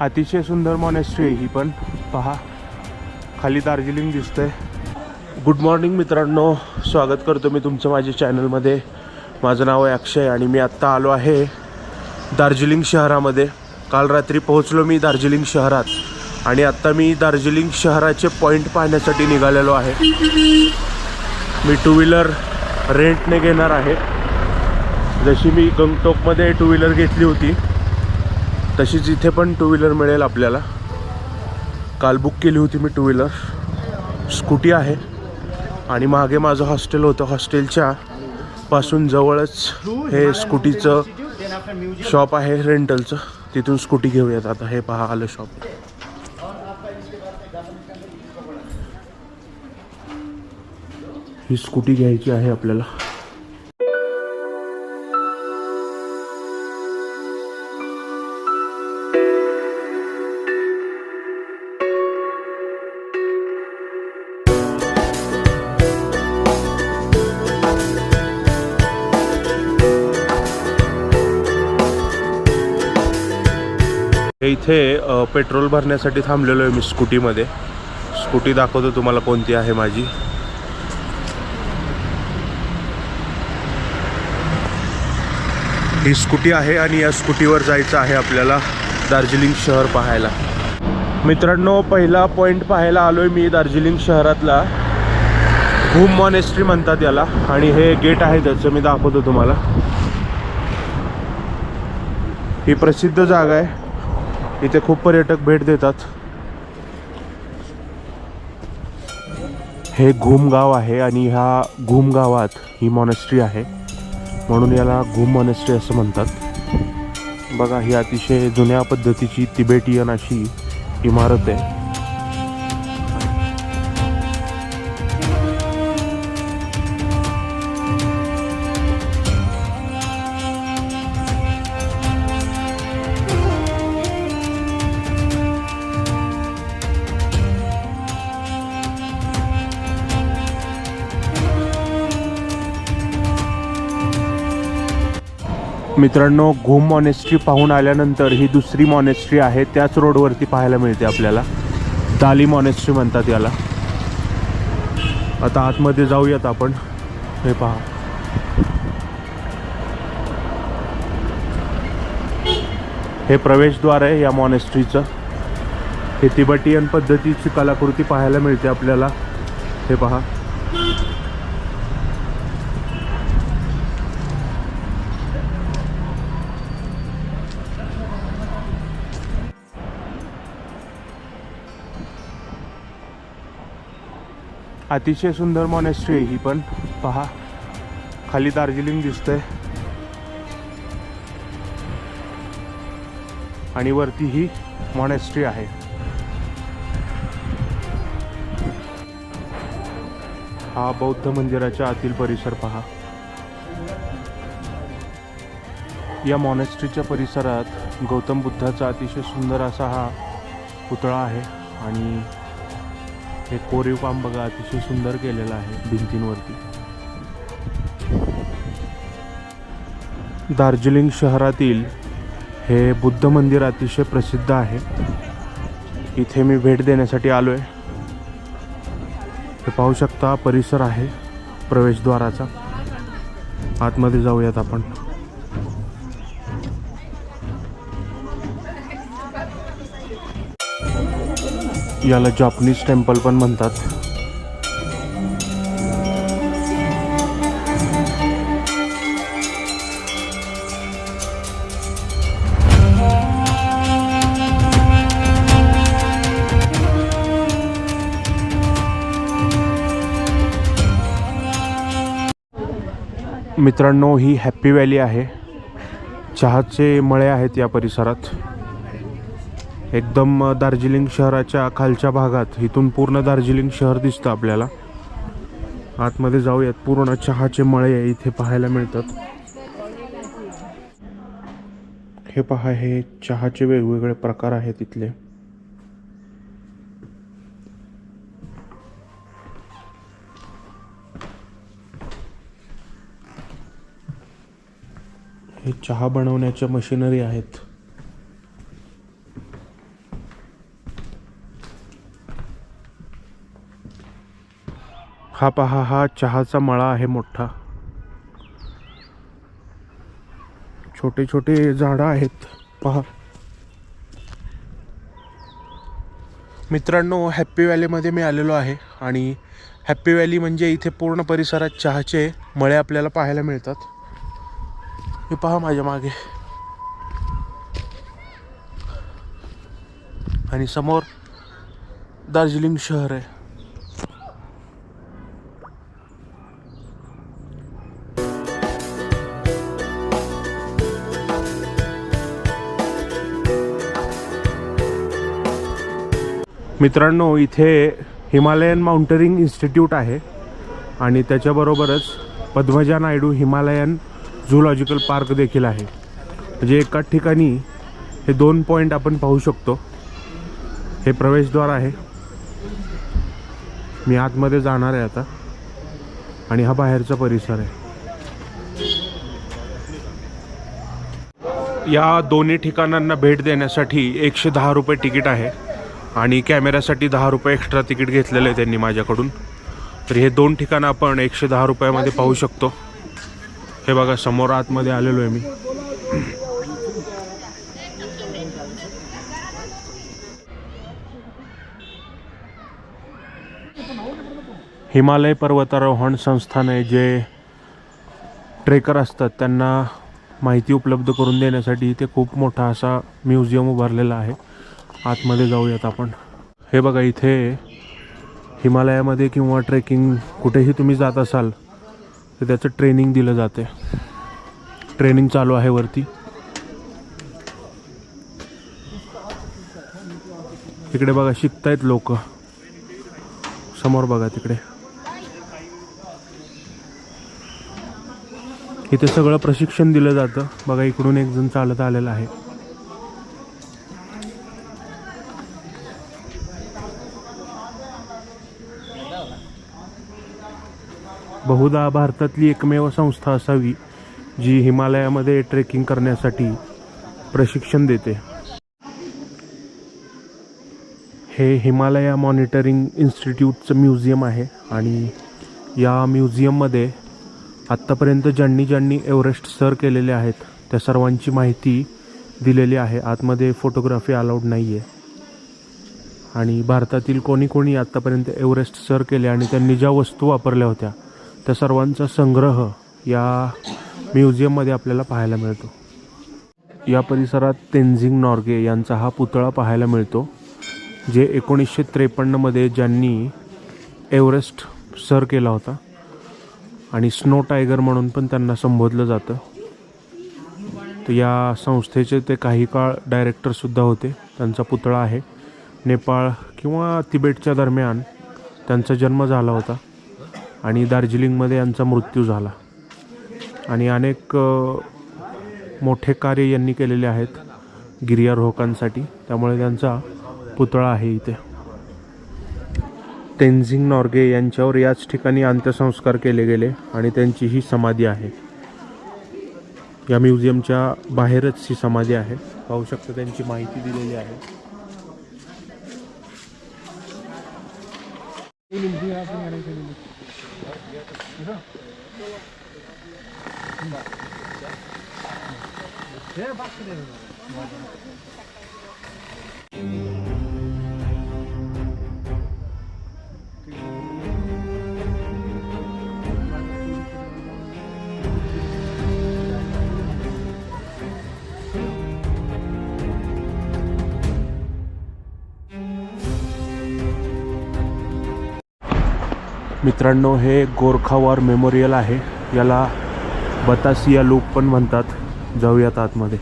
अतिशय सुंदर मॉनेस्ट्री आहे ही पण. पहा खाली दार्जिलिंग दिसतंय. गुड मॉर्निंग मित्रांनो. स्वागत करतो मी तुमचं माझ्या चॅनलमध्ये माझं नाव आहे अक्षय आणि मी आत्ता आलो आहे दार्जिलिंग शहरामध्ये. काल रात्री पोहोचलो मी दार्जिलिंग शहरात. आणि आत्ता मी दार्जिलिंग शहराचे पॉईंट पाहण्यासाठी निघालेलो आहे. मी टू व्हीलर रेंटने घेणार आहे. जशी मी गंगटोकमध्ये टू व्हीलर घेतली होती तशीच इथे पण टू व्हीलर मिळेल आपल्याला. काल बुक केली होती मी टू व्हीलर स्कूटी आहे. आणि मागे माझं हॉस्टेल होतं. हॉस्टेलच्या पासून जवळच हे स्कूटीचं शॉप आहे रेंटलचं तिथून स्कूटी घेऊयात. आता हे पहा आलं शॉप ही स्कूटी घ्यायची आहे आपल्याला. इथे पेट्रोल भरण्यासाठी थांबलेलो आहे मी स्कूटीमध्ये. स्कूटी दाखवतो तुम्हाला कोणती आहे माझी. ही स्कूटी आहे आणि या स्कूटीवर जायचं आहे आपल्याला दार्जिलिंग शहर पाहायला. मित्रांनो पहिला पॉईंट पाहायला आलोय मी दार्जिलिंग शहरातला. घूम मॉनेस्ट्री म्हणतात याला. आणि हे गेट आहे त्याचं मी दाखवतो तुम्हाला. ही प्रसिद्ध जागा आहे. इथे खूप पर्यटक भेट देतात. हे घूम गाव आहे आणि ह्या घूम गावात ही मॉनेस्ट्री आहे. म्हणून याला घूम मॉनेस्ट्री असं म्हणतात. बघा ही अतिशय जुन्या पद्धतीची तिबेटियन अशी इमारत आहे. मित्रांनो घूम मॉनेस्ट्री पाहून आल्यानंतर ही दुसरी मॉनेस्ट्री आहे. त्याच रोडवरती पाहायला मिळते आपल्याला. दाली मॉनेस्ट्री म्हणतात याला. आता आतमध्ये जाऊयात आपण. हे पहा. हे प्रवेशद्वार आहे या मॉनेस्ट्रीचं हे तिबटियन पद्धतीची कलाकृती पाहायला मिळते आपल्याला. हे पहा. अतिशय सुंदर मॉनेस्ट्री आहे ही पण. पहा खाली दार्जिलिंग दिसतंय. आणि वरती ही मॉनेस्ट्री आहे. हा बौद्ध मंदिराच्या आतील परिसर पहा. या मॉनेस्ट्रीच्या परिसरात गौतम बुद्धाचा अतिशय सुंदर असा हा पुतळा आहे आणि हे कोरीव काम बघा अतिशय सुंदर केलेलं आहे भिंतींवरती. दार्जिलिंग शहरातील हे बुद्ध मंदिर अतिशय प्रसिद्ध आहे. इथे मी भेट देण्यासाठी आलो आहे हे पाहू शकता परिसर आहे प्रवेशद्वाराचा. आतमध्ये जाऊयात आपण. याला जापनीज टेम्पल पण म्हणतात. मित्रांनो ही हॅप्पी व्हॅली आहे. चहाचे मळे आहेत या परिसरात. एकदम दार्जिलिंग शहराच्या खालच्या भागात. इथून पूर्ण दार्जिलिंग शहर दिसतं आपल्याला. आतमध्ये जाऊयात. पूर्ण चहाचे मळे इथे पाहायला मिळतात. हे पहा हे चहाचे वेगवेगळे प्रकार आहेत इथले. हे चहा बनवण्याच्या मशिनरी आहेत. हा पहा हा चहाचा मळा आहे मोठा. छोटे छोटे झाडं आहेत. पहा. मित्रांनो हॅप्पी व्हॅलीमध्ये मी आलेलो आहे आणि हॅप्पी व्हॅली म्हणजे इथे पूर्ण परिसरात चहाचे मळे आपल्याला पाहायला मिळतात. हे पहा माझ्या मागे. आणि समोर दार्जिलिंग शहर आहे. मित्रांनो इथे हिमालयन माउंटरिंग इन्स्टिट्यूट आहे आणि त्याच्याबरोबरच पद्मजा नायडू हिमालयन झूलॉजिकल पार्क देखील आहे. म्हणजे एकाच ठिकाणी हे दोन पॉईंट आपण पाहू शकतो. हे प्रवेशद्वार आहे. मी आतमध्ये जाणार आहे आता. आणि हा बाहेरचा परिसर आहे. या दोन्ही ठिकाणांना भेट देण्यासाठी एकशे दहा रुपये तिकीट आहे. आणि कॅमेऱ्यासाठी दहा रुपये एक्स्ट्रा तिकीट घेतलेलं आहे त्यांनी माझ्याकडून. तर हे दोन ठिकाणं आपण एकशे दहा रुपयामध्ये पाहू शकतो. हे बघा समोर आतमध्ये आलेलो आहे मी. हिमालय पर्वतारोहण संस्थान आहे जे ट्रेकर असतात त्यांना माहिती उपलब्ध करून देण्यासाठी इथे खूप मोठा असा म्युझियम उभारलेला आहे. आतमध्ये जाऊयात आपण. हे बघा इथे हिमालयामध्ये किंवा ट्रेकिंग कुठेही तुम्ही जात असाल तर त्याचं ट्रेनिंग दिलं जाते. ट्रेनिंग चालू आहे वरती. इकडे बघा शिकतायत लोक. समोर बघा तिकडे. इथे सगळं प्रशिक्षण दिलं जातं. बघा इकडून एक जण चालत आलेला आहे. बहुधा भारतातली एकमेव संस्था असावी जी हिमालयामध्ये ट्रेकिंग करण्यासाठी प्रशिक्षण देते. हे हिमालया मॉनिटरिंग इन्स्टिट्यूटचं म्युझियम आहे आणि या म्युझियममध्ये आत्तापर्यंत ज्यांनी ज्यांनी एव्हरेस्ट सर केलेले आहेत त्या सर्वांची माहिती दिलेली आहे. आतमध्ये फोटोग्राफी अलाउड नाही आहे आणि भारतातील कोणी कोणी आत्तापर्यंत एव्हरेस्ट सर केले आणि त्यांनी ज्या वस्तू वापरल्या होत्या त्या सर्वांचा संग्रह या म्युझियममध्ये आपल्याला पाहायला मिळतो. या परिसरात तेन्झिंग नॉर्गे यांचा हा पुतळा पाहायला मिळतो जे एकोणीसशे त्रेपन्नमध्ये ज्यांनी एव्हरेस्ट सर केला होता आणि स्नो टायगर म्हणून पण त्यांना संबोधलं जातं. तर या संस्थेचे ते काही काळ डायरेक्टरसुद्धा होते त्यांचा पुतळा आहे. नेपाळ किंवा तिबेटच्या दरम्यान त्यांचा जन्म झाला होता. आणि दार्जिलिंगमध्ये यांचा मृत्यू झाला. आणि अनेक मोठे कार्य यांनी केलेले आहेत गिर्यारोहकांसाठी. त्यामुळे त्यांचा पुतळा आहे इथे. तेन्झिंग नॉर्गे यांच्यावर याच ठिकाणी अंत्यसंस्कार केले गेले आणि त्यांची ही समाधी आहे. या म्युझियमच्या बाहेरच ही समाधी आहे. पाहू शकता त्यांची माहिती दिलेली आहे. 길어. 대박이 네, 되는 거 मित्रांनो हे गोरखा वॉर मेमोरियल आहे. याला बतासिया लूप पण म्हणतात. जाऊयात आतमध्ये.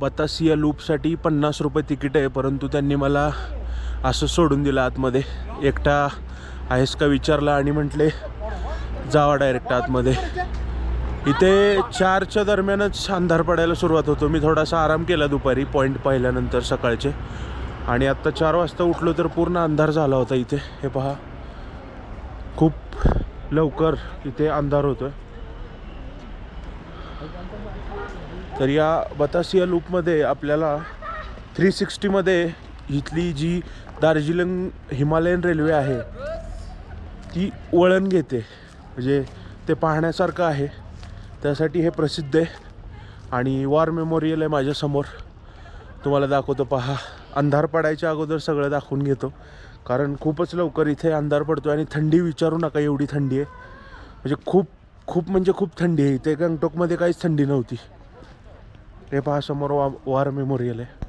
बतासिया लूपसाठी पन्नास रुपये तिकीट आहे परंतु त्यांनी मला असं सोडून दिलं आतमध्ये. एकटा आहेस का विचारला आणि म्हटले जावा डायरेक्ट आतमध्ये. इथे चारच्या दरम्यानच अंधार पडायला सुरुवात होतो. मी थोडासा आराम केला दुपारी पॉईंट पाहिल्यानंतर सकाळचे. आणि आत्ता चार वाजता उठलो तर पूर्ण अंधार झाला होता इथे. हे पहा. खूप लवकर इथे अंधार होतोय. तर या बतासिया लूपमध्ये आपल्याला थ्री सिक्स्टीमध्ये इथली जी दार्जिलिंग हिमालयन रेल्वे आहे ती वळण घेते. म्हणजे ते पाहण्यासारखं आहे. त्यासाठी हे प्रसिद्ध आहे. आणि वॉर मेमोरियल आहे माझ्यासमोर. तुम्हाला दाखवतो पहा. अंधार पडायच्या अगोदर सगळं दाखवून घेतो. कारण खूपच लवकर इथे अंधार पडतो आणि थंडी विचारू नका एवढी थंडी आहे. म्हणजे खूप खूप म्हणजे खूप थंडी आहे. इथे गंगटोकमध्ये काहीच थंडी नव्हती. हे पहा समोर वा वार मेमोरियल आहे.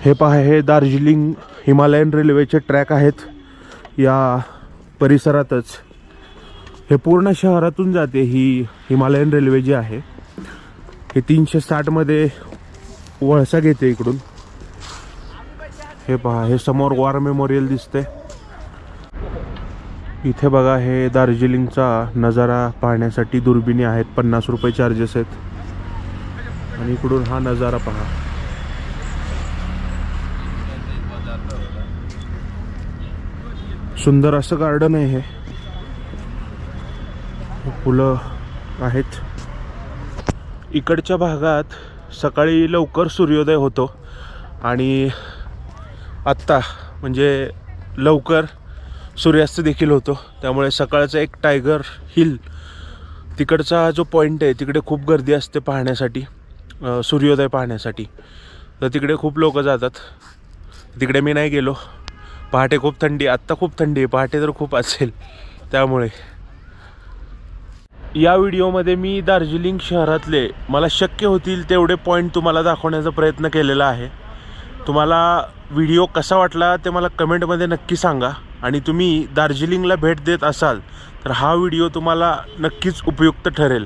हे पहा हे दार्जिलिंग हिमालयन रेल्वेचे ट्रॅक आहेत. या परिसरातच. हे पूर्ण शहरातून जाते ही हिमालयन रेल्वे जी आहे. हे तीनशे साठमध्ये वळसा घेते इकडून. हे पहा हे समोर वॉर मेमोरियल दिसते. इथे बघा हे दार्जिलिंगचा नजारा पाहण्यासाठी दुर्बिणी आहेत पन्नास रुपये चार्जेस आहेत. आणि इकडून हा नजारा पहा. सुंदर असं गार्डन आहे हे फुलं आहेत. इकडच्या भागात सकाळी लवकर सूर्योदय होतो आणि आत्ता म्हणजे लवकर सूर्यास्त देखील होतो. त्यामुळे सकाळचा एक टायगर हिल तिकडचा जो पॉईंट आहे तिकडे खूप गर्दी असते पाहण्यासाठी सूर्योदय पाहण्यासाठी. तर तिकडे खूप लोक जातात. तिकडे मी नाही गेलो. पहाटे खूप थंडी आत्ता खूप थंडी आहे. पहाटे तर खूप असेल. त्यामुळे या व्हिडिओमध्ये मी दार्जिलिंग शहरातले मला शक्य होतील तेवढे पॉईंट तुम्हाला दाखवण्याचा प्रयत्न केलेला आहे. तुम्हाला व्हिडिओ कसा वाटला ते मला कमेंटमध्ये नक्की सांगा. आणि तुम्ही दार्जिलिंगला भेट देत असाल तर हा व्हिडिओ तुम्हाला नक्कीच उपयुक्त ठरेल.